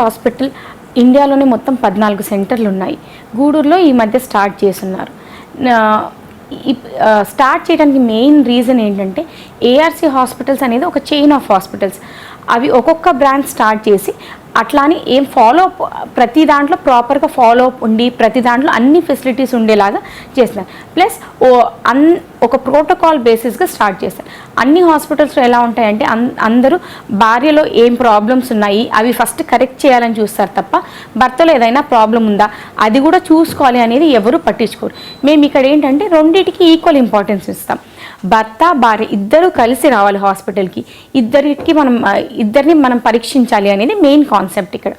Hospital ఇండియాలోనే మొత్తం పద్నాలుగు సెంటర్లు ఉన్నాయి. గూడూరులో ఈ మధ్య స్టార్ట్ చేస్తున్నారు. స్టార్ట్ చేయడానికి మెయిన్ రీజన్ ఏంటంటే ఏఆర్సీ హాస్పిటల్స్ అనేది ఒక చైన్ ఆఫ్ హాస్పిటల్స్. అవి ఒక్కొక్క బ్రాంచ్ స్టార్ట్ చేసి అట్లా అని ఏం ఫాలో అప్ ప్రతి దాంట్లో ప్రాపర్గా ఫాలో అప్ ఉండి ప్రతి దాంట్లో అన్ని ఫెసిలిటీస్ ఉండేలాగా చేస్తున్నారు. ప్లస్ ఓ అన్ ఒక ప్రోటోకాల్ బేసిస్గా స్టార్ట్ చేస్తారు అన్ని హాస్పిటల్స్లో ఎలా ఉంటాయంటే అన్ అందరూ భార్యలో ఏం ప్రాబ్లమ్స్ ఉన్నాయి అవి ఫస్ట్ కరెక్ట్ చేయాలని చూస్తారు తప్ప భర్తలో ఏదైనా ప్రాబ్లం ఉందా అది కూడా చూసుకోవాలి అనేది ఎవరు పట్టించుకోరు. మేము ఇక్కడ ఏంటంటే రెండింటికి ఈక్వల్ ఇంపార్టెన్స్ ఇస్తాం. భర్త భార్య ఇద్దరు కలిసి రావాలి హాస్పిటల్కి ఇద్దరికి మనం ఇద్దరిని మనం పరీక్షించాలి అనేది మెయిన్ కాన్సెప్ట్ ఇక్కడ.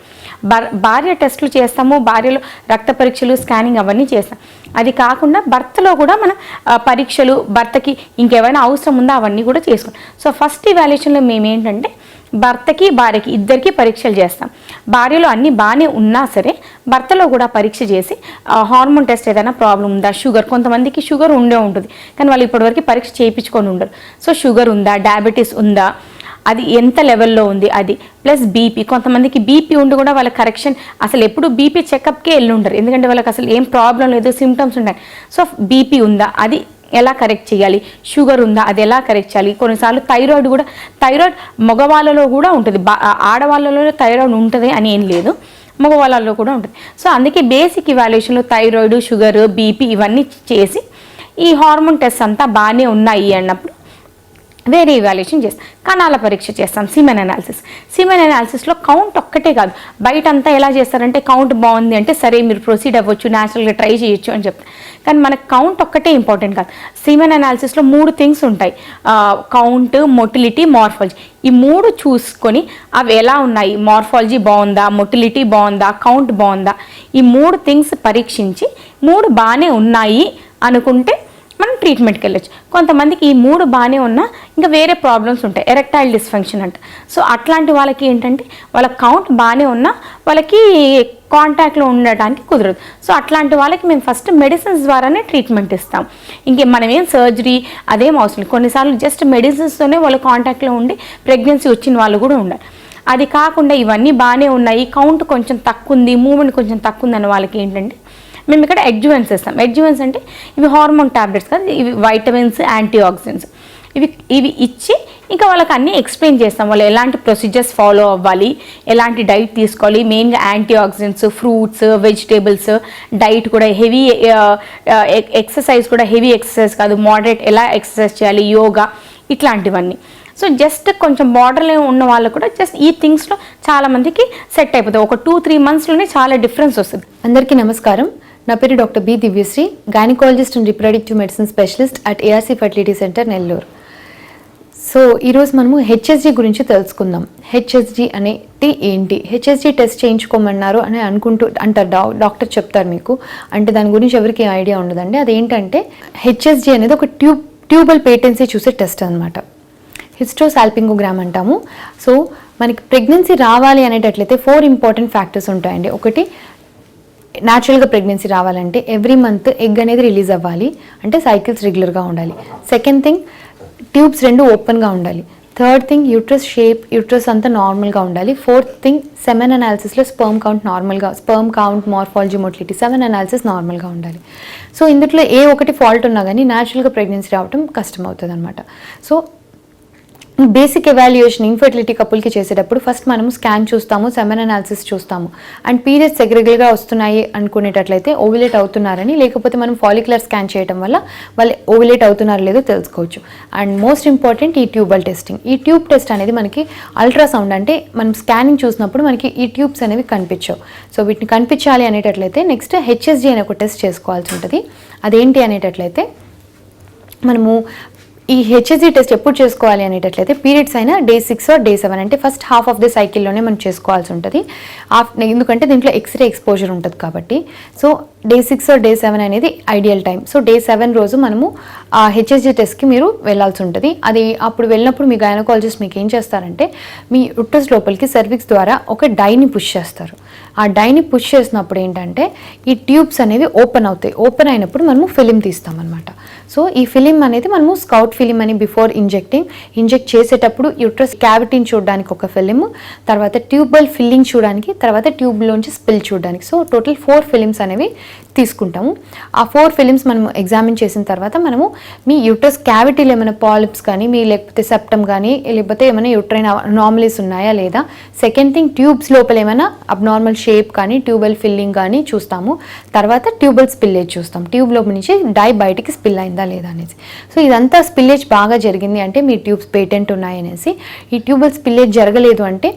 భార్య టెస్టులు చేస్తాము భార్యలో రక్త పరీక్షలు స్కానింగ్ అవన్నీ చేస్తాం. అది కాకుండా భర్తలో కూడా మన పరీక్షలు భర్తకి ఇంకేమైనా అవసరం ఉందా అవన్నీ కూడా చేసుకుంటాం సో ఫస్ట్ ఇవాల్యుయేషన్లో మేము ఏంటంటే భర్తకి భార్యకి ఇద్దరికి పరీక్షలు చేస్తాం. భార్యలో అన్నీ బాగానే ఉన్నా సరే భర్తలో కూడా పరీక్ష చేసి హార్మోన్ టెస్ట్ ఏదైనా ప్రాబ్లం ఉందా షుగర్ కొంతమందికి షుగర్ ఉండే ఉంటుంది. కానీ వాళ్ళు ఇప్పటివరకు పరీక్ష చేయించుకొని ఉండరు. సో షుగర్ ఉందా డయాబెటీస్ ఉందా అది ఎంత లెవెల్లో ఉంది అది. ప్లస్ బీపీ కొంతమందికి బీపీ ఉండి కూడా వాళ్ళ కరెక్షన్ అసలు ఎప్పుడు బీపీ చెకప్కే వెళ్ళి ఉండరు ఎందుకంటే వాళ్ళకి అసలు ఏం ప్రాబ్లం లేదు సిమ్టమ్స్ ఉన్నాయి సో బీపీ ఉందా అది ఎలా కరెక్ట్ చేయాలి? షుగర్ ఉందా అది ఎలా కరెక్ట్ చేయాలి? కొన్నిసార్లు థైరాయిడ్ కూడా థైరాయిడ్ మగవాళ్ళలో కూడా ఉంటుంది. బా- ఆడవాళ్ళలో థైరాయిడ్ ఉంటుంది అని ఏం లేదు. మగవాళ్ళలో కూడా ఉంటుంది. సో అందుకే బేసిక్ ఇవాల్యుయేషన్లో థైరాయిడ్ షుగర్ బీపీ ఇవన్నీ చేసి ఈ హార్మోన్ టెస్ట్ అంతా బాగానే ఉన్నాయి అన్నప్పుడు వేరే ఇవాల్యుయేషన్ చేస్తాం. కణాల పరీక్ష చేస్తాం సిమెన్ అనాలిసిస్ సిమెన్ అనాలిసిస్లో కౌంట్ ఒక్కటే కాదు. బయట అంతా ఎలా చేస్తారంటే కౌంట్ బాగుంది అంటే సరే మీరు ప్రొసీడ్ అవ్వచ్చు న్యాచురల్గా ట్రై చేయొచ్చు అని చెప్తారు కానీ మనకు కౌంట్ ఒక్కటే ఇంపార్టెంట్ కాదు. సిమెన్ అనాలిసిస్లో మూడు థింగ్స్ ఉంటాయి. కౌంట్ మొటిలిటీ మార్ఫాలజీ ఈ మూడు చూసుకొని అవి ఎలా ఉన్నాయి? మార్ఫాలజీ బాగుందా? మొటిలిటీ బాగుందా? కౌంట్ బాగుందా? ఈ మూడు థింగ్స్ పరీక్షించి మూడు బాగానే ఉన్నాయి అనుకుంటే మనం ట్రీట్మెంట్కి వెళ్ళొచ్చు. కొంతమందికి ఈ మూడు బాగానే ఉన్నా ఇంకా వేరే ప్రాబ్లమ్స్ ఉంటాయి. ఎరెక్టైల్ డిస్ఫంక్షన్ అంట. సో అట్లాంటి వాళ్ళకి ఏంటంటే వాళ్ళ కౌంట్ బాగానే ఉన్నా వాళ్ళకి కాంటాక్ట్లో ఉండటానికి కుదరదు. సో అట్లాంటి వాళ్ళకి మేము ఫస్ట్ మెడిసిన్స్ ద్వారానే ట్రీట్మెంట్ ఇస్తాం. ఇంకే మనం ఏం సర్జరీ అదేం అవసరం కొన్నిసార్లు జస్ట్ మెడిసిన్స్తోనే వాళ్ళు కాంటాక్ట్లో ఉండి ప్రెగ్నెన్సీ వచ్చిన వాళ్ళు కూడా ఉండాలి. అది కాకుండా ఇవన్నీ బాగానే ఉన్నాయి. కౌంట్ కొంచెం తక్కువ ఉంది మూమెంట్ కొంచెం తక్కువ ఉంది వాళ్ళకి ఏంటంటే మేము ఇక్కడ ఎడ్జువెన్స్ ఇస్తాం ఎడ్జువెన్స్ అంటే ఇవి హార్మోన్ టాబ్లెట్స్ కాదు ఇవి వైటమిన్స్ యాంటీ ఆక్సిడెంట్స్ ఇవి ఇవి ఇచ్చి ఇంకా వాళ్ళకి అన్నీ ఎక్స్ప్లెయిన్ చేస్తాం. వాళ్ళు ఎలాంటి ప్రొసీజర్స్ ఫాలో అవ్వాలి ఎలాంటి డైట్ తీసుకోవాలి. మెయిన్గా antioxidants fruits vegetables diet కూడా హెవీ ఎక్సర్సైజ్ uh, uh, కూడా హెవీ ఎక్సర్సైజ్ కాదు మోడరేట్ ఎలా ఎక్సర్సైజ్ చేయాలి యోగా ఇట్లాంటివన్నీ. సో జస్ట్ కొంచెం బార్డర్లో ఉన్న వాళ్ళు కూడా జస్ట్ ఈ థింగ్స్లో చాలామందికి సెట్ అయిపోతుంది ఒక టూ త్రీ మంత్స్లోనే చాలా డిఫరెన్స్ వస్తుంది. అందరికీ నమస్కారం. నా పేరు doctor B Divyasri gynaecologist and reproductive medicine specialist at ARC fertility centre Nellore so ఈరోజు మనము హెచ్ఎస్జి గురించి తెలుసుకుందాం. హెచ్ఎస్జి అనేది ఏంటి? హెచ్ఎస్జి టెస్ట్ చేయించుకోమన్నారు అని అనుకుంటూ అంటారు డా డాక్టర్ చెప్తారు మీకు. అంటే దాని గురించి ఎవరికి ఐడియా ఉండదండి. అదేంటంటే హెచ్ఎస్జి అనేది ఒక ట్యూబ్ ట్యూబల్ పేటెన్సీ చూసే టెస్ట్ అనమాట హిస్టోసాల్పింగోగ్రామ్ అంటాము. సో మనకి ప్రెగ్నెన్సీ రావాలి అనేటట్లయితే ఫోర్ ఇంపార్టెంట్ ఫ్యాక్టర్స్ ఉంటాయండి. ఒకటి న్యాచురల్గా ప్రెగ్నెన్సీ రావాలంటే ఎవ్రీ మంత్ ఎగ్ అనేది రిలీజ్ అవ్వాలి. అంటే సైకిల్స్ రెగ్యులర్గా ఉండాలి. సెకండ్ థింగ్ ట్యూబ్స్ రెండు ఓపెన్గా ఉండాలి. Third thing uterus shape uterus అంతా నార్మల్గా ఉండాలి. ఫోర్త్ థింగ్ సెవెన్ అనాలిసిస్లో స్పర్మ్ కౌంట్ నార్మల్గా sperm count morphology motility semen analysis నార్మల్గా ఉండాలి. సో ఇందులో ఏ ఒకటి ఫాల్ట్ ఉన్నా కానీ న్యాచురల్గా ప్రెగ్నెన్సీ రావడం కష్టం అవుతుంది అనమాట సో బేసిక్ ఎవాల్యుయేషన్ ఇన్ఫర్టిలిటీ కపుల్కి చేసేటప్పుడు ఫస్ట్ మనం స్కాన్ చూస్తాము సెమెన్ అనాలిసిస్ చూస్తాము. అండ్ పీరియడ్స్ రెగ్యులర్గా వస్తున్నాయి అనుకునేటట్లయితే ఓవిలేట్ అవుతున్నారని లేకపోతే మనం ఫాలిక్యులర్ స్కాన్ చేయడం వల్ల వాళ్ళు ఓవిలేట్ అవుతున్నారో లేదో తెలుసుకోవచ్చు. అండ్ మోస్ట్ ఇంపార్టెంట్ ఈ ట్యూబల్ టెస్టింగ్ ఈ ట్యూబ్ టెస్ట్ అనేది మనకి అల్ట్రాసౌండ్ అంటే మనం స్కానింగ్ చూసినప్పుడు మనకి ఈ ట్యూబ్స్ అనేవి కనిపించవు. సో వీటిని కనిపించాలి అనేటట్లయితే నెక్స్ట్ హెచ్ఎస్జి అనే ఒక టెస్ట్ చేసుకోవాల్సి ఉంటుంది. అదేంటి అనేటట్లయితే మనము ఈ హెచ్ఎస్జి టెస్ట్ ఎప్పుడు చేసుకోవాలి అనేటట్లయితే పీరియడ్స్ అయినా day six or day seven అంటే ఫస్ట్ హాఫ్ ఆఫ్ ద సైకిల్లోనే మనం చేసుకోవాల్సి ఉంటుంది. ఆఫ్ ఎందుకంటే దీంట్లో ఎక్స్రే ఎక్స్పోజర్ ఉంటుంది కాబట్టి. So day six or day seven అనేది ideal time so day seven రోజు మనము ఆ హెచ్ఎస్జీ టెస్ట్కి మీరు వెళ్ళాల్సి ఉంటుంది. అది అప్పుడు వెళ్ళినప్పుడు మీ గైనకాలజిస్ట్ మీకు ఏం చేస్తారంటే మీ ఉట్టస్ లోపలికి సర్విక్స్ ద్వారా ఒక డైని పుష్ చేస్తారు. ఆ డైని పుష్ చేసినప్పుడు ఏంటంటే ఈ ట్యూబ్స్ అనేవి ఓపెన్ అవుతాయి. ఓపెన్ అయినప్పుడు మనము ఫిలిం తీస్తాం అనమాట సో ఈ ఫిలిం అనేది మనము స్కౌట్ ఫిలిం అని బిఫోర్ ఇంజెక్టింగ్ ఇంజెక్ట్ చేసేటప్పుడు యూట్రస్ క్యావిటీని చూడడానికి ఒక ఫిలిం తర్వాత ట్యూబల్ ఫిల్లింగ్ చూడడానికి తర్వాత ట్యూబ్లోంచి స్పిల్ చూడడానికి. సో టోటల్ ఫోర్ ఫిలిమ్స్ అనేవి తీసుకుంటాము. ఆ ఫోర్ ఫిలిమ్స్ మనము ఎగ్జామిన్ చేసిన తర్వాత మనము మీ యూట్రస్ క్యావిటీలో ఏమైనా పాలిప్స్ కానీ మీ లేకపోతే సెప్టమ్ కానీ లేకపోతే ఏమైనా యూట్రైన్ నార్మలీస్ ఉన్నాయా లేదా? సెకండ్ థింగ్ ట్యూబ్స్ లోపల ఏమైనా అబ్నార్మల్ షేప్ కానీ ట్యూబల్ ఫిల్లింగ్ కానీ చూస్తాము. తర్వాత ట్యూబల్ స్పిల్లేజ్ చూస్తాం. ట్యూబ్ లోపల నుంచి డై బయటికి స్పిల్ అయింది. లేదా అనేసి. సో ఇదంతా స్పిల్లేజ్ బాగా జరిగింది అంటే మీ ట్యూబ్స్ పేటెంట్ ఉన్నాయనేసి. ఈ ట్యూబల్ స్పిల్లేజ్ జరగలేదు అంటే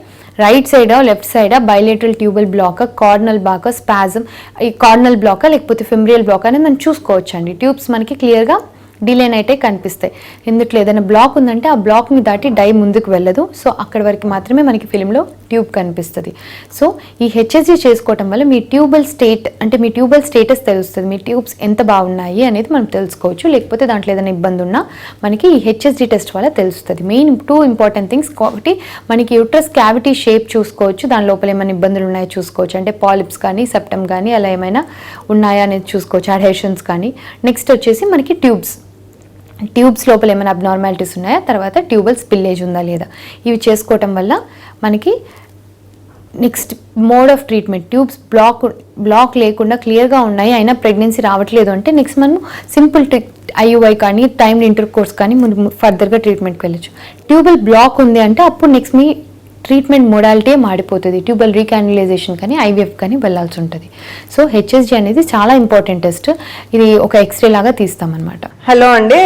రైట్ సైడా లెఫ్ట్ సైడా bilateral tubal block cornual block spasm ఈ కార్నల్ బ్లాక్ లేకపోతే ఫిమ్రియల్ బ్లాక్ అనేది మనం చూసుకోవచ్చండి. ట్యూబ్స్ మనకి క్లియర్గా డిలేన్ అయితే కనిపిస్తాయి. ఎందుట్లో ఏదైనా బ్లాక్ ఉందంటే ఆ బ్లాక్ని దాటి డై ముందుకు వెళ్ళదు. సో అక్కడి వరకు మాత్రమే మనకి ఫిలింలో ట్యూబ్ కనిపిస్తుంది. సో ఈ హెచ్ఎస్జీ చేసుకోవటం వల్ల మీ ట్యూబల్ స్టేట్ అంటే మీ ట్యూబల్ స్టేటస్ తెలుస్తుంది. మీ ట్యూబ్స్ ఎంత బాగున్నాయి అనేది మనం తెలుసుకోవచ్చు. లేకపోతే దాంట్లో ఏదైనా ఇబ్బంది ఉన్నా మనకి ఈ హెచ్ఎస్జీ టెస్ట్ వల్ల తెలుస్తుంది. మెయిన్ టూ ఇంపార్టెంట్ థింగ్స్ ఒకటి మనకి యూట్రస్ క్యావిటీ షేప్ చూసుకోవచ్చు. దాని లోపల ఏమైనా ఇబ్బందులు ఉన్నాయో చూసుకోవచ్చు. అంటే పాలిప్స్ కానీ సెప్టమ్ కానీ అలా ఏమైనా ఉన్నాయా అనేది చూసుకోవచ్చు. అడ్హెషన్స్ కానీ. నెక్స్ట్ వచ్చేసి మనకి ట్యూబ్స్. ట్యూబ్స్ లోపల ఏమైనా అబ్నార్మాలిటీస్ ఉన్నాయా? తర్వాత ట్యూబల్ స్పిల్లేజ్ ఉందా లేదా? ఇవి చేసుకోవటం వల్ల మనకి next mode of treatment tubes block block లేకుండా క్లియర్గా ఉన్నాయి అయినా ప్రెగ్నెన్సీ రావట్లేదు అంటే నెక్స్ట్ మనం సింపుల్ ట్రిక్ ఐయుఐ కానీ టైమ్ ఇంటర్ కోర్స్ కానీ ముందు ఫర్దర్గా ట్రీట్మెంట్కి వెళ్ళచ్చు. ట్యూబల్ బ్లాక్ ఉంది అంటే అప్పుడు నెక్స్ట్ మీ ట్రీట్మెంట్ మోడాలిటీ మాడిపోతుంది ట్యూబల్ రీకాన్యులైజేషన్ కానీ ఐవీఎఫ్ కానీ వెళ్ళాల్సి ఉంటుంది. సో హెచ్ఎస్జి అనేది చాలా ఇంపార్టెంట్ టెస్ట్ ఇది ఒక ఎక్స్రే లాగా తీస్తామన్నమాట. హలో అండి.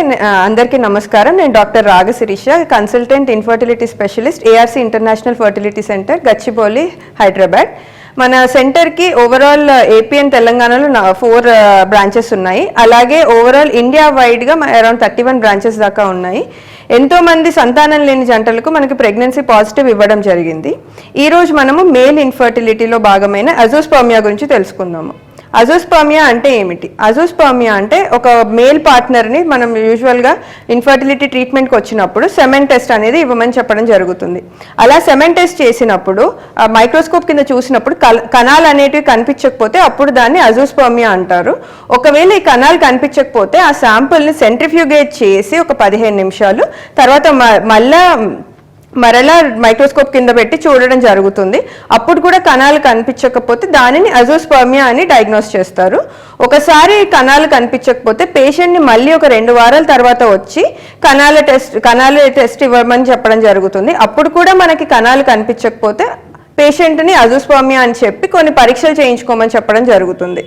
అందరికీ నమస్కారం. నేను doctor Raga Sirisha consultant infertility specialist ARC international fertility centre Gachibowli Hyderabad. మన సెంటర్కి ఓవరాల్ ఏపీ అండ్ తెలంగాణలో ఫోర్ బ్రాంచెస్ ఉన్నాయి. అలాగే ఓవరాల్ ఇండియా వైడ్గా అరౌండ్ థర్టీ వన్ బ్రాంచెస్ దాకా ఉన్నాయి. ఎంతో మంది సంతానం లేని జంటలకు మనకి ప్రెగ్నెన్సీ పాజిటివ్ ఇవ్వడం జరిగింది. ఈ రోజు మనము మేల్ ఇన్ఫర్టిలిటీలో భాగమైన అజోస్పర్మియా గురించి తెలుసుకుందాము. అజోస్పర్మియా అంటే ఏమిటి? అజోస్పర్మియా అంటే ఒక మేల్ పార్ట్నర్ని మనం యూజువల్గా ఇన్ఫర్టిలిటీ ట్రీట్మెంట్కి వచ్చినప్పుడు సెమెన్ టెస్ట్ అనేది ఇవ్వమని చెప్పడం జరుగుతుంది. అలా సెమెన్ టెస్ట్ చేసినప్పుడు మైక్రోస్కోప్ కింద చూసినప్పుడు కల- కణాలు అనేటివి కనిపించకపోతే అప్పుడు దాన్ని అజోస్పర్మియా అంటారు. ఒకవేళ ఈ కణాలు కనిపించకపోతే ఆ శాంపుల్ని సెంట్రిఫ్యూగేట్ చేసి ఒక పదిహేను నిమిషాలు తర్వాత మ- మళ్ళా మరలా మైక్రోస్కోప్ కింద పెట్టి చూడడం జరుగుతుంది. అప్పుడు కూడా కణాలు కనిపించకపోతే దానిని అజోస్పర్మియా అని డయాగ్నోస్ చేస్తారు. ఒకసారి కణాలు కనిపించకపోతే పేషెంట్ని మళ్ళీ ఒక రెండు వారాల తర్వాత వచ్చి కణాల టెస్ట్ కణాల టెస్ట్ ఇవ్వమని చెప్పడం జరుగుతుంది. అప్పుడు కూడా మనకి కణాలు కనిపించకపోతే పేషెంట్ని అజోస్పర్మియా అని చెప్పి కొన్ని పరీక్షలు చేయించుకోమని చెప్పడం జరుగుతుంది.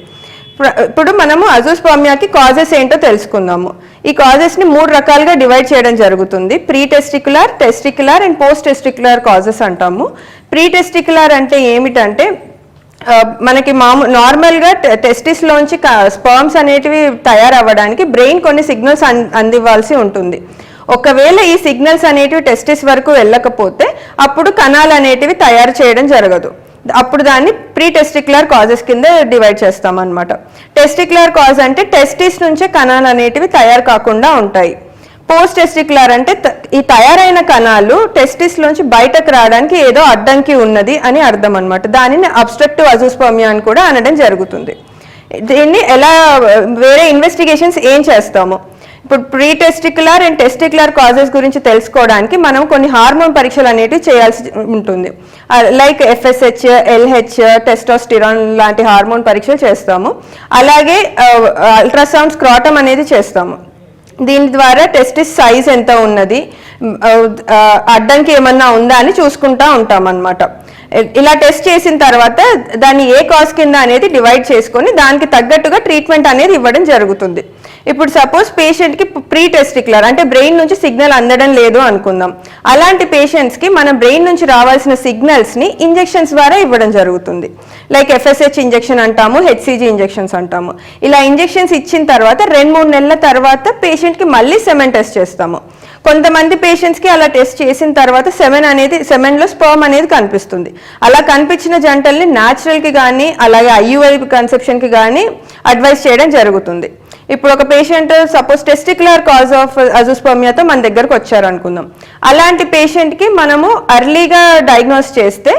ఇప్పుడు మనము అజోస్పామియాకి కాజెస్ ఏంటో తెలుసుకుందాము. ఈ కాజెస్ని మూడు రకాలుగా డివైడ్ చేయడం జరుగుతుంది. Pre testicular testicular and post testicular causes అంటాము. ప్రీ టెస్టిక్యులర్ అంటే ఏమిటంటే మనకి మాము నార్మల్గా టెస్టిస్లోంచి స్పర్మ్స్ అనేటివి తయారవ్వడానికి బ్రెయిన్ కొన్ని సిగ్నల్స్ అందివ్వాల్సి ఉంటుంది. ఒకవేళ ఈ సిగ్నల్స్ అనేటివి టెస్టిస్ వరకు వెళ్ళకపోతే అప్పుడు కణాలు అనేటివి తయారు చేయడం జరగదు. అప్పుడు దాన్ని ప్రీ టెస్టిక్యులర్ కాజెస్ కింద డివైడ్ చేస్తాం అనమాట టెస్టిక్యులర్ కాజ్ అంటే టెస్టిస్ నుంచే కణాలు అనేటివి తయారు కాకుండా ఉంటాయి. పోస్ట్ టెస్టిక్యులర్ అంటే ఈ తయారైన కణాలు టెస్టిస్ నుంచి బయటకు రావడానికి ఏదో అడ్డంకి ఉన్నది అని అర్థం అనమాట దానిని అబ్స్ట్రక్టివ్ అజోస్పర్మియా అని కూడా అనడం జరుగుతుంది. దీన్ని ఎలా వేరే ఇన్వెస్టిగేషన్స్ ఏం చేస్తాము? ఇప్పుడు pre testicular and testicular causes గురించి తెలుసుకోవడానికి మనం కొన్ని హార్మోన్ పరీక్షలు అనేవి చేయాల్సి ఉంటుంది. లైక్ ఎఫ్ఎస్హెచ్ ఎల్హెచ్ టెస్టోస్టిరాన్ లాంటి హార్మోన్ పరీక్షలు చేస్తాము. అలాగే అల్ట్రాసౌండ్ స్క్రాటం అనేది చేస్తాము. దీని ద్వారా టెస్టిస్ సైజ్ ఎంత ఉన్నది అడ్డంకి ఏమన్నా ఉందా అని చూసుకుంటా ఉంటాం అన్నమాట ఇలా టెస్ట్ చేసిన తర్వాత దాన్ని ఏ కాజ్ కింద అనేది డివైడ్ చేసుకొని దానికి తగ్గట్టుగా ట్రీట్మెంట్ అనేది ఇవ్వడం జరుగుతుంది. ఇప్పుడు సపోజ్ పేషెంట్కి ప్రీ టెస్టిక్యులర్ అంటే బ్రెయిన్ నుంచి సిగ్నల్ అందడం లేదు అనుకుందాం. అలాంటి పేషెంట్స్కి మన బ్రెయిన్ నుంచి రావాల్సిన సిగ్నల్స్ని ఇంజెక్షన్స్ ద్వారా ఇవ్వడం జరుగుతుంది. లైక్ ఎఫ్ఎస్హెచ్ ఇంజెక్షన్ అంటాము హెచ్సిజీ ఇంజెక్షన్స్ అంటాము. ఇలా ఇంజెక్షన్స్ ఇచ్చిన తర్వాత రెండు మూడు నెలల తర్వాత పేషెంట్కి మళ్ళీ సెమెన్ టెస్ట్ చేస్తాము. కొంతమంది పేషెంట్స్కి అలా టెస్ట్ చేసిన తర్వాత సెమెన్ అనేది సెమెన్లో స్పర్మ్ అనేది కనిపిస్తుంది. అలా కనిపించిన జంటల్ని న్యాచురల్కి కానీ అలాగే ఐయుఐ కన్సెప్షన్కి కానీ అడ్వైస్ చేయడం జరుగుతుంది. ఇప్పుడు ఒక patient suppose testicular cause of అజోస్పర్మియాతో మన దగ్గరకు వచ్చారు అనుకుందాం అలాంటి పేషెంట్కి మనము అర్లీగా డయాగ్నోస్ చేస్తే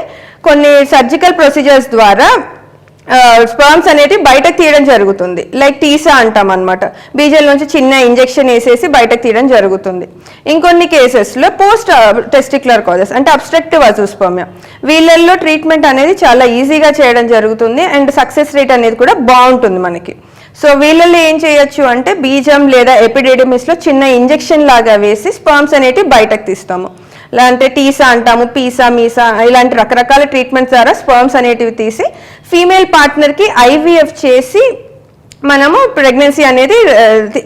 కొన్ని సర్జికల్ ప్రొసీజర్స్ ద్వారా స్పర్మ్స్ అనేటివి బయటకు తీయడం జరుగుతుంది. లైక్ టీసా అంటాం అనమాట బీజల్ నుంచి చిన్న ఇంజెక్షన్ వేసేసి బయటకు తీయడం జరుగుతుంది. ఇంకొన్ని కేసెస్లో పోస్ట్ టెస్టిక్యులర్ కాజెస్ అంటే అబ్స్ట్రక్టివ్ అజోస్పర్మియా వీళ్ళల్లో ట్రీట్మెంట్ అనేది చాలా ఈజీగా చేయడం జరుగుతుంది. అండ్ సక్సెస్ రేట్ అనేది కూడా బాగుంటుంది మనకి. సో వీళ్ళల్లో ఏం చేయొచ్చు అంటే బీజం లేదా ఎపిడెడమిస్లో చిన్న ఇంజెక్షన్ లాగా వేసి స్పర్మ్స్ అనేటివి బయటకు తీస్తాము. లేదంటే టీసా అంటాము పీసా మీసా ఇలాంటి రకరకాల ట్రీట్మెంట్స్ ద్వారా స్పర్మ్స్ అనేటివి తీసి ఫీమేల్ పార్ట్నర్కి ఐవీఎఫ్ చేసి మనము ప్రెగ్నెన్సీ అనేది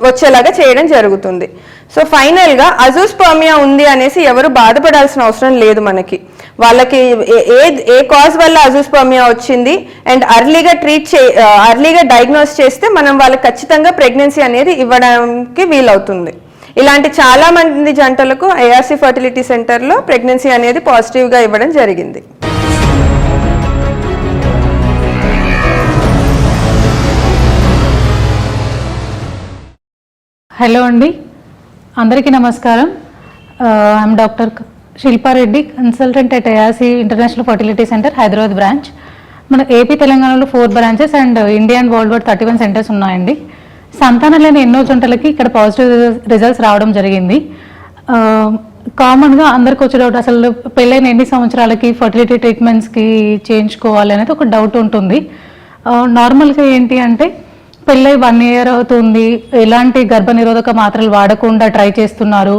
వచ్చేలాగా చేయడం జరుగుతుంది. సో ఫైనల్గా అజోస్పర్మియా ఉంది అనేసి ఎవరు బాధపడాల్సిన అవసరం లేదు మనకి. వాళ్ళకి ఏ- ఏ ఏ కాజ్ వల్ల అజోస్పర్మియా వచ్చింది అండ్ అర్లీగా ట్రీట్ చే అర్లీగా డయాగ్నోస్ చేస్తే మనం వాళ్ళకి ఖచ్చితంగా ప్రెగ్నెన్సీ అనేది ఇవ్వడానికి వీలవుతుంది. ఇలాంటి చాలా మంది జంటలకు ఏఆర్సీ ఫర్టిలిటీ సెంటర్లో ప్రెగ్నెన్సీ అనేది పాజిటివ్గా ఇవ్వడం జరిగింది. హలో అండి. అందరికీ నమస్కారం. I'm doctor Shilpa Reddy consultant at ARC international fertility centre Hyderabad branch మన ఏపీ తెలంగాణలో four branches and India and world wide thirty one centres ఉన్నాయండి. సంతానం లేని ఎన్నో జంటలకి ఇక్కడ పాజిటివ్ రిజల్ట్స్ రావడం జరిగింది. కామన్గా అందరికి వచ్చే డౌట్ అసలు పెళ్ళైన ఎన్ని సంవత్సరాలకి ఫర్టిలిటీ ట్రీట్మెంట్స్కి చేయించుకోవాలి అనేది ఒక డౌట్ ఉంటుంది. నార్మల్గా ఏంటి అంటే పెళ్ళై వన్ ఇయర్ అవుతుంది. ఎలాంటి గర్భనిరోధక మాత్రలు వాడకుండా ట్రై చేస్తున్నారు.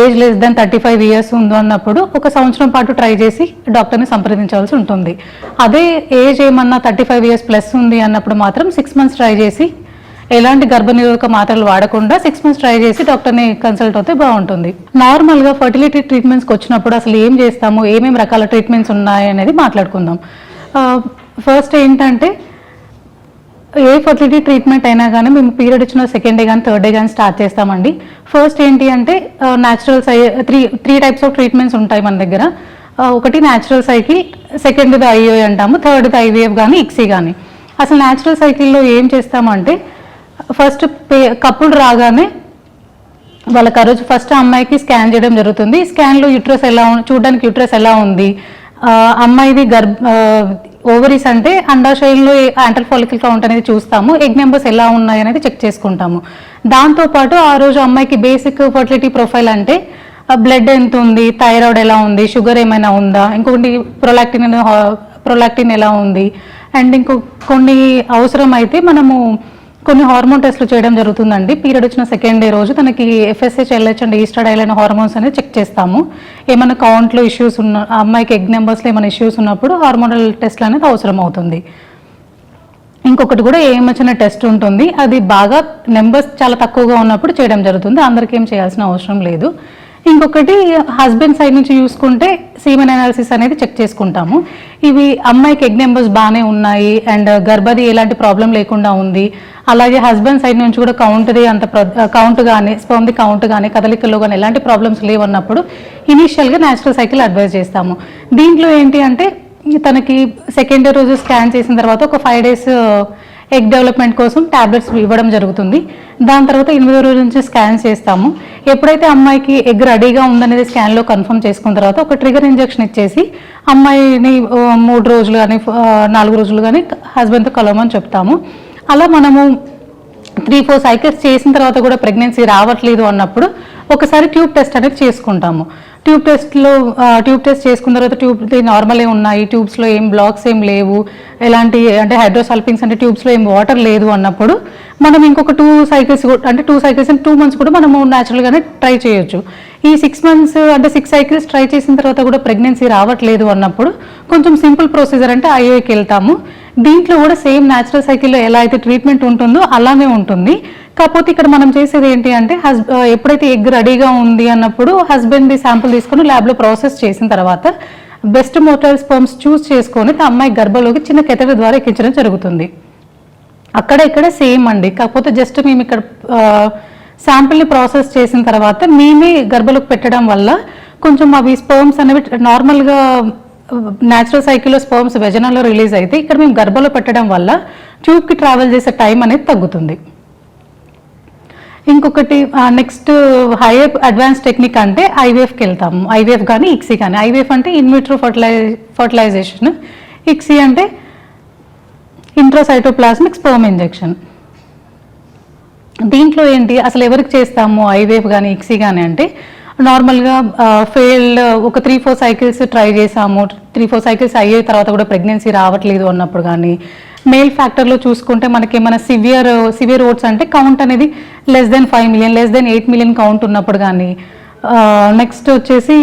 Age less than thirty five years ఉంది అన్నప్పుడు ఒక సంవత్సరం పాటు ట్రై చేసి డాక్టర్ని సంప్రదించవలసి ఉంటుంది. అదే ఏజ్ ఏమన్నా థర్టీ ఫైవ్ ఇయర్స్ ప్లస్ ఉంది అన్నప్పుడు మాత్రం సిక్స్ మంత్స్ ట్రై చేసి ఎలాంటి గర్భనిరోధక మాత్రలు వాడకుండా సిక్స్ మంత్స్ ట్రై చేసి డాక్టర్ని కన్సల్ట్ అవుతే బాగుంటుంది. నార్మల్గా ఫర్టిలిటీ ట్రీట్మెంట్స్కి వచ్చినప్పుడు అసలు ఏం చేస్తాము? ఏమేమి రకాల ట్రీట్మెంట్స్ ఉన్నాయి అనేది మాట్లాడుకుందాం. ఫస్ట్ ఏంటంటే ఏ ఫర్టిలిటీ ట్రీట్మెంట్ అయినా కానీ మేము పీరియడ్ వచ్చిన సెకండ్ డే కానీ థర్డ్ డే కానీ స్టార్ట్ చేస్తామండి. ఫస్ట్ ఏంటి అంటే natural Sye three three types of treatments ఉంటాయి మన దగ్గర. ఒకటి న్యాచురల్ సైకిల్ సెకండ్ది ఐఓఐ అంటాము థర్డ్ది ఐవీఎఫ్ కానీ ఇక్సీ కానీ అసలు న్యాచురల్ సైకిల్లో ఏం చేస్తామంటే ఫస్ట్ పే కప్పుడు రాగానే వాళ్ళకి ఆ రోజు ఫస్ట్ అమ్మాయికి స్కాన్ చేయడం జరుగుతుంది. స్కాన్లో యూట్రస్ ఎలా చూడడానికి యూట్రస్ ఎలా ఉంది? అమ్మాయిది గర్భ ఓవరీస్ అంటే అండాశయంలో యాంటల్ ఫాలికల్ కౌంట్ అనేది చూస్తాము ఎగ్ నెంబర్స్ ఎలా ఉన్నాయి అనేది చెక్ చేసుకుంటాము. దాంతోపాటు ఆ రోజు అమ్మాయికి బేసిక్ ఫర్టిలిటీ ప్రొఫైల్ అంటే బ్లడ్ ఎంత ఉంది థైరాయిడ్ ఎలా ఉంది షుగర్ ఏమైనా ఉందా ఇంకొకటి ప్రొలాక్టిన్ ప్రొలాక్టిన్ ఎలా ఉంది అండ్ ఇంకో కొన్ని అవసరం అయితే మనము కొన్ని హార్మోన్ టెస్ట్లు చేయడం జరుగుతుందండి. పీరియడ్ వచ్చిన సెకండ్ డే రోజు తనకి ఎఫ్ఎస్హెచ్ ఎల్హెచ్ అండ్ ఈస్టడైల్ అయిన హార్మోన్స్ అనేది చెక్ చేస్తాము. ఏమైనా కౌంట్లో ఇష్యూస్ ఉన్న అమ్మాయికి ఎగ్ నెంబర్స్లో ఏమైనా ఇష్యూస్ ఉన్నప్పుడు హార్మోనల్ టెస్ట్లు అనేది అవసరం అవుతుంది. ఇంకొకటి కూడా ఏమొచ్చిన టెస్ట్ ఉంటుంది. అది బాగా నెంబర్స్ చాలా తక్కువగా ఉన్నప్పుడు చేయడం జరుగుతుంది. అందరికీ ఏం చేయాల్సిన అవసరం లేదు. ఇంకొకటి హస్బెండ్ సైడ్ నుంచి చూసుకుంటే సీమెన్ అనాలిసిస్ అనేది చెక్ చేసుకుంటాము. ఇవి అమ్మాయికి ఎగ్ నెంబర్స్ బాగానే ఉన్నాయి అండ్ గర్భది ఎలాంటి ప్రాబ్లం లేకుండా ఉంది. అలాగే హస్బెండ్ సైడ్ నుంచి కూడా కౌంట్ది అంత కౌంట్ కానీ స్పర్మ్ది కౌంట్ కానీ కదలికల్లో కానీ ఎలాంటి ప్రాబ్లమ్స్ లేవన్నప్పుడు ఇనీషియల్గా న్యాచురల్ సైకిల్ అడ్వైజ్ చేస్తాము. దీంట్లో ఏంటి అంటే తనకి సెకండ్ రోజు స్కాన్ చేసిన తర్వాత ఒక ఫైవ్ డేస్ ఎగ్ డెవలప్మెంట్ కోసం టాబ్లెట్స్ ఇవ్వడం జరుగుతుంది. దాని తర్వాత ఎనిమిదో రోజు నుంచి స్కాన్ చేస్తాము. ఎప్పుడైతే అమ్మాయికి ఎగ్ రెడీగా ఉందనేది స్కాన్లో కన్ఫర్మ్ చేసుకున్న తర్వాత ఒక ట్రిగర్ ఇంజెక్షన్ ఇచ్చేసి అమ్మాయిని మూడు రోజులు కానీ నాలుగు రోజులు కానీ హస్బెండ్తో కలవమని చెప్తాము. అలా మనము త్రీ ఫోర్ సైకిల్స్ చేసిన తర్వాత కూడా ప్రెగ్నెన్సీ రావట్లేదు అన్నప్పుడు ఒకసారి ట్యూబ్ టెస్ట్ అనేది చేసుకుంటాము. ట్యూబ్ టెస్ట్లో ట్యూబ్ టెస్ట్ చేసుకున్న తర్వాత ట్యూబ్ నార్మలే ఉన్నాయి ట్యూబ్స్లో ఏం బ్లాక్స్ ఏం లేవు ఎలాంటి అంటే హైడ్రోసల్పింగ్స్ అంటే ట్యూబ్స్లో ఏం వాటర్ లేదు అన్నప్పుడు మనం ఇంకొక టూ సైకిల్స్ అంటే టూ సైకిల్స్ టూ మంత్స్ కూడా మనము న్యాచురల్గానే ట్రై చేయొచ్చు. ఈ సిక్స్ మంత్స్ అంటే సిక్స్ సైకిల్స్ ట్రై చేసిన తర్వాత కూడా ప్రెగ్నెన్సీ రావట్లేదు అన్నప్పుడు కొంచెం సింపుల్ ప్రొసీజర్ అంటే ఐఏకి వెళ్తాము. దీంట్లో కూడా సేమ్ న్యాచురల్ సైకిల్లో ఎలా అయితే ట్రీట్మెంట్ ఉంటుందో అలానే ఉంటుంది. కాకపోతే ఇక్కడ మనం చేసేది ఏంటి అంటే హస్ ఎప్పుడైతే ఎగ్ రెడీగా ఉంది అన్నప్పుడు హస్బెండ్ శాంపుల్ తీసుకొని ల్యాబ్లో ప్రాసెస్ చేసిన తర్వాత బెస్ట్ మోటల్ స్పర్మ్స్ చూస్ చేసుకొని ఆ అమ్మాయి గర్భంలోకి చిన్న కెథెటర్ ద్వారా ఎక్కించడం జరుగుతుంది. అక్కడ ఇక్కడ సేమ్ అండి. కాకపోతే జస్ట్ మేము ఇక్కడ శాంపిల్ని ప్రాసెస్ చేసిన తర్వాత మేమే గర్భలోకి పెట్టడం వల్ల కొంచెం అవి స్పర్మ్స్ అనేవి నార్మల్గా న్యాచురల్ సైకిల్లో స్పర్మ్స్ వెజనాల్లో రిలీజ్ అయితే ఇక్కడ మేము గర్భలో పెట్టడం వల్ల ట్యూబ్కి ట్రావెల్ చేసే టైం అనేది తగ్గుతుంది. ఇంకొకటి నెక్స్ట్ హైయర్ అడ్వాన్స్ టెక్నిక్ అంటే ఐవీఎఫ్కి వెళ్తాము. ఐవీఎఫ్ కానీ ఇక్సీ కానీ. ఐవీఎఫ్ అంటే ఇన్విట్రో ఫర్టిలై ఫర్టిలైజేషన్ ఇక్సీ అంటే ఇంట్రాసైటోప్లాస్మిక్ స్పోమ్ ఇంజెక్షన్. దీంట్లో ఏంటి? అసలు ఎవరికి చేస్తాము? ఐవేఫ్ కానీ ఇక్సీ కానీ అంటే నార్మల్గా ఫెయిల్డ్ ఒక త్రీ ఫోర్ సైకిల్స్ ట్రై చేసాము త్రీ ఫోర్ సైకిల్స్ అయ్యే తర్వాత కూడా ప్రెగ్నెన్సీ రావట్లేదు అన్నప్పుడు కానీ మేల్ ఫ్యాక్టర్లో చూసుకుంటే మనకి ఏమైనా సివియర్ సివియర్ ఓట్స్ అంటే కౌంట్ అనేది less than five million less than eight million count ఉన్నప్పుడు కానీ నెక్స్ట్ వచ్చేసి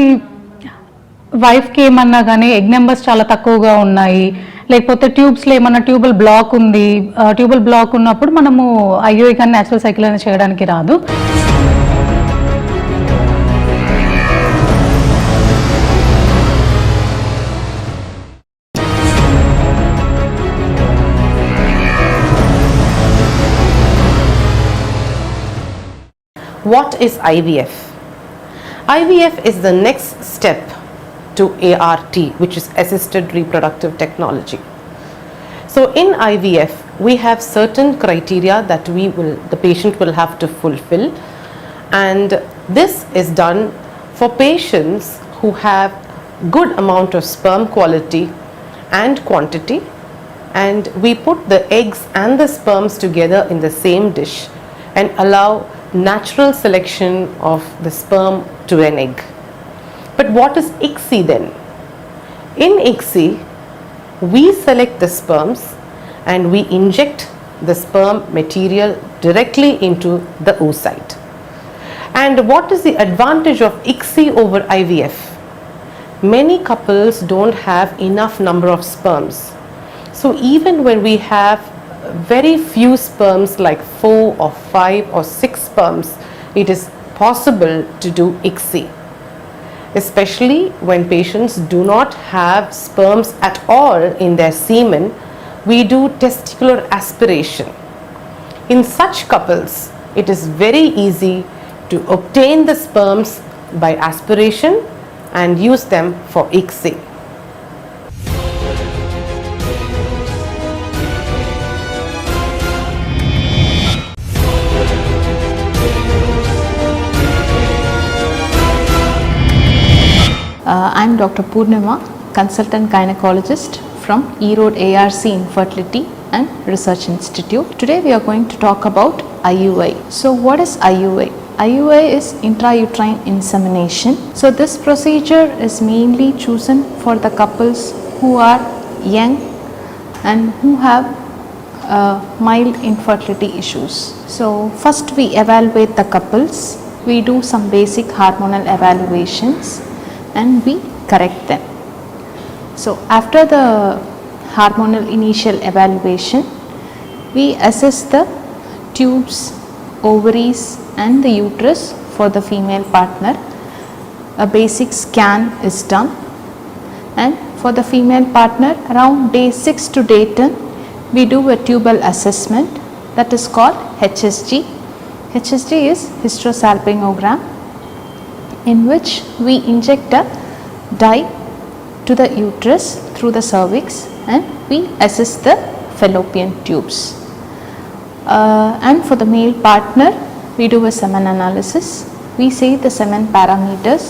వైఫ్కి ఏమన్నా కానీ ఎగ్ నెంబర్స్ చాలా తక్కువగా ఉన్నాయి. లేకపోతే ట్యూబ్స్లో ఏమన్నా ట్యూబల్ బ్లాక్ ఉంది ట్యూబల్ బ్లాక్ ఉన్నప్పుడు మనము అయ్యో ఇక న్యాచురల్ సైకిల్ అనేది చేయడానికి రాదు What is IVF? IVF is the next step to ART, which is assisted reproductive technology. So in IVF, we have certain criteria that we will, the patient will have to fulfill, and this is done for patients who have good amount of sperm quality and quantity, and we put the eggs and the sperms together in the same dish and allow natural selection of the sperm to an egg. But what is ICSI then? In ICSI, we select the sperms and we inject the sperm material directly into the oocyte. And what is the advantage of ICSI over IVF? Many couples don't have enough number of sperms. So even when we have very few sperms like 4 or 5 or 6 sperms, it is possible to do ICSI especially when patients do not have sperms at all in their semen, we do testicular aspiration. In such couples, it is very easy to obtain the sperms by aspiration and use them for ICSI. Uh, I'm Dr. Purnima, consultant gynecologist from Erode ARC Infertility and Research Institute. Today we are going to talk about IUI. So what is IUI? IUI is intrauterine insemination. So this procedure is mainly chosen for the couples who are young and who have uh, mild infertility issues. So first we evaluate the couples. We do some basic hormonal evaluations and we correct them. So after the hormonal initial evaluation, we assess the tubes, ovaries and the uterus for the female partner. A basic scan is done and for the female partner around day 6 to day 10 we do a tubal assessment that is called HSG. HSG is hysterosalpingogram in which we inject a dye to the uterus through the cervix and we assess the fallopian tubes. Uh, and for the male partner, we do a semen analysis. We see the semen parameters,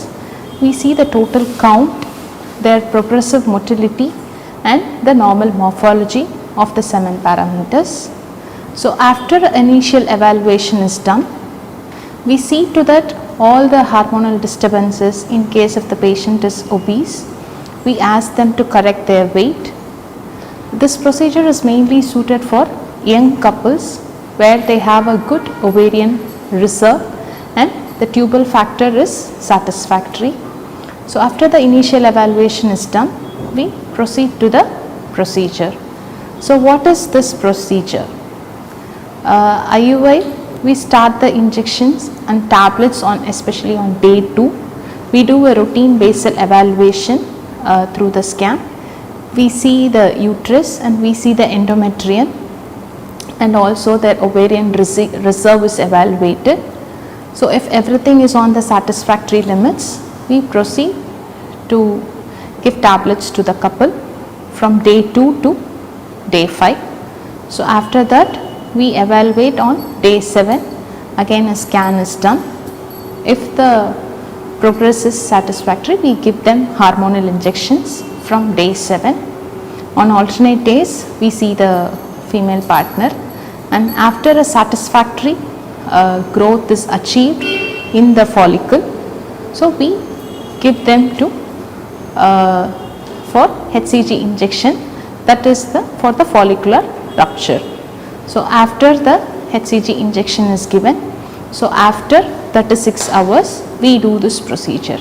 we see the total count, their progressive motility, and the normal morphology of the semen parameters. So, after initial evaluation is done, we see to that all the hormonal disturbances in case if the patient is obese. We ask them to correct their weight. This procedure is mainly suited for young couples where they have a good ovarian reserve and the tubal factor is satisfactory. So, after the initial evaluation is done, we proceed to the procedure. So, what is this procedure? uh, IUI we start the injections and tablets on especially on day 2 we do a routine basal evaluation uh, through the scan. We see the uterus and we see the endometrium. And also their ovarian reserve is evaluated. So if everything is on the satisfactory limits we proceed to give tablets to the couple from day 2 to day 5 so after that we evaluate on day 7 again a scan is done. If the progress is satisfactory we give them hormonal injections from day 7 on alternate days we see the female partner. And after a satisfactory uh, growth is achieved in the follicle so we give them to uh, for HCG injection. That is the for the follicular rupture so after the HCG injection is given so after 36 hours we do this procedure.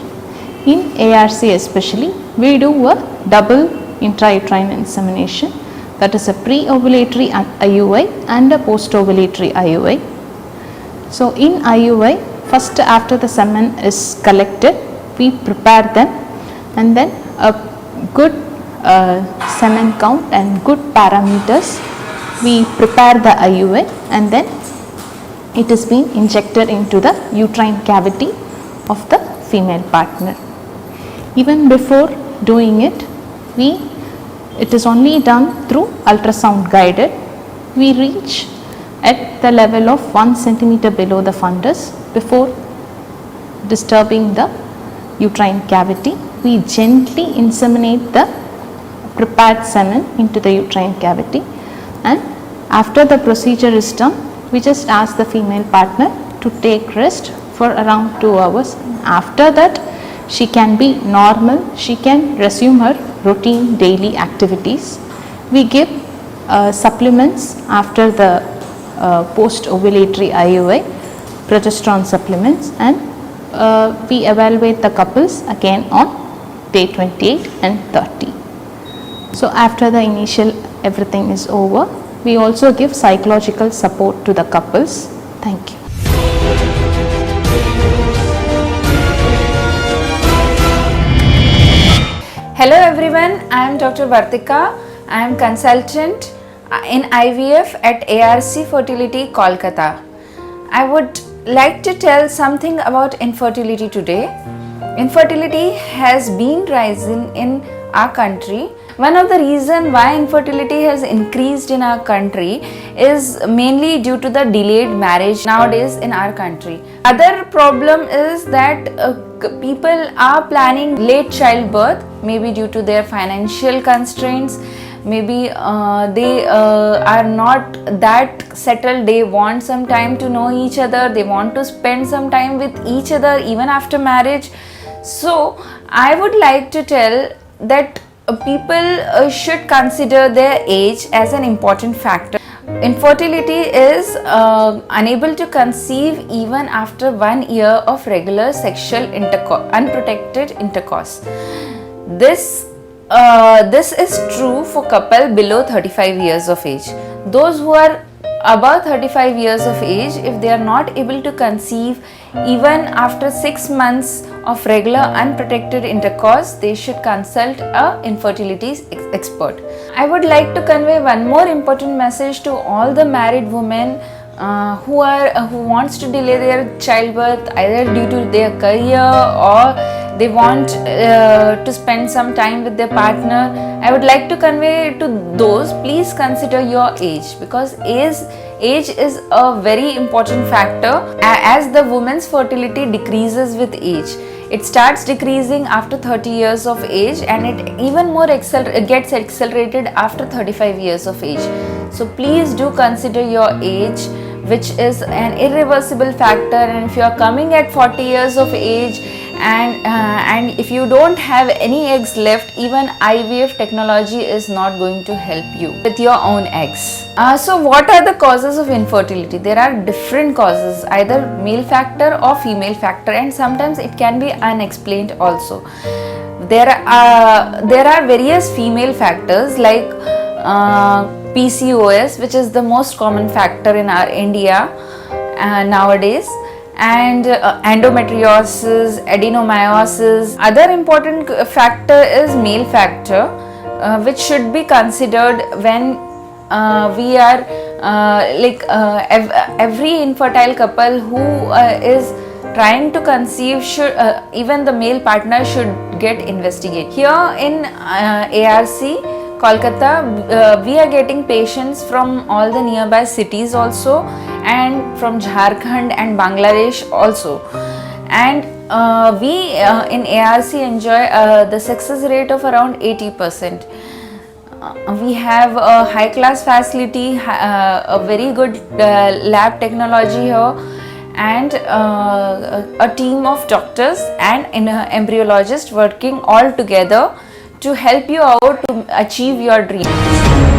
In ARC especially we do a double intrauterine insemination that is a pre-ovulatory IUI and a post-ovulatory IUI so in IUI, first after the semen is collected, we prepare them and then a good uh, semen count and good parameters, we prepare the IUI and then it is being injected into the uterine cavity of the female partner. Even before doing it, we it is only done through ultrasound guided. We reach at the level of 1 centimeter below the fundus before disturbing the uterine cavity. We gently inseminate the prepared semen into the uterine cavity and after the procedure is done, we just ask the female partner to take rest for around 2 hours. After that, she can be normal, she can resume her routine daily activities. We give uh, supplements after the uh, post ovulatory IUI, progesterone supplements, and uh, we evaluate the couples again on day 28 and 30. So, after the initial everything is over, we also give psychological support to the couples. Thank you. Hello everyone, I am Dr. Vartika. I am consultant uh, in IVF at ARC Fertility Kolkata. I would like to tell something about infertility today. Infertility has been rising in our country. One of the reason why infertility has increased in our country is mainly due to the delayed marriage nowadays in our country. Other problem is that uh, people are planning late childbirth maybe due to their financial constraints maybe uh, they uh, are not that settled they want some time to know each other they want to spend some time with each other even after marriage so i would like to tell that uh, people uh, should consider their age as an important factor. Infertility is uh, unable to conceive even after one year of regular sexual intercourse unprotected intercourse. This uh, this is true for couple below 35 years of age. Those who are above 35 years of age if they are not able to conceive even after 6 months of regular unprotected intercourse they should consult a infertility ex- expert. I would like to convey one more important message to all the married women uh, who are uh, who wants to delay their childbirth either due to their career or they want uh, to spend some time with their partner i would like to convey to those please consider your age because age age is a very important factor. As the woman's fertility decreases with age it starts decreasing after 30 years of age and it even more accel- gets accelerated after 35 years of age. So please do consider your age which is an irreversible factor. And if you are coming at 40 years of age and uh, and if you don't have any eggs left even ivf technology is not going to help you with your own eggs. Uh, so what are the causes of infertility? There are different causes either male factor or female factor and sometimes it can be unexplained also. There are there are various female factors like uh, PCOS, which is the most common factor in our India uh, nowadays, and uh, endometriosis, adenomyosis. Other important factor is male factor, uh, which should be considered when uh, we are uh, like uh, ev- every infertile couple who uh, is trying to conceive should uh, even the male partner should get investigated here in uh, arc kolkata uh, we are getting patients from all the nearby cities also and from jharkhand and bangladesh also. And uh, we uh, in arc enjoy uh, the success rate of around 80 percent. Uh, we have a high class facility, uh, a very good uh, lab technology here, and uh, a team of doctors and an uh, embryologist working all together to help you out to achieve your dream.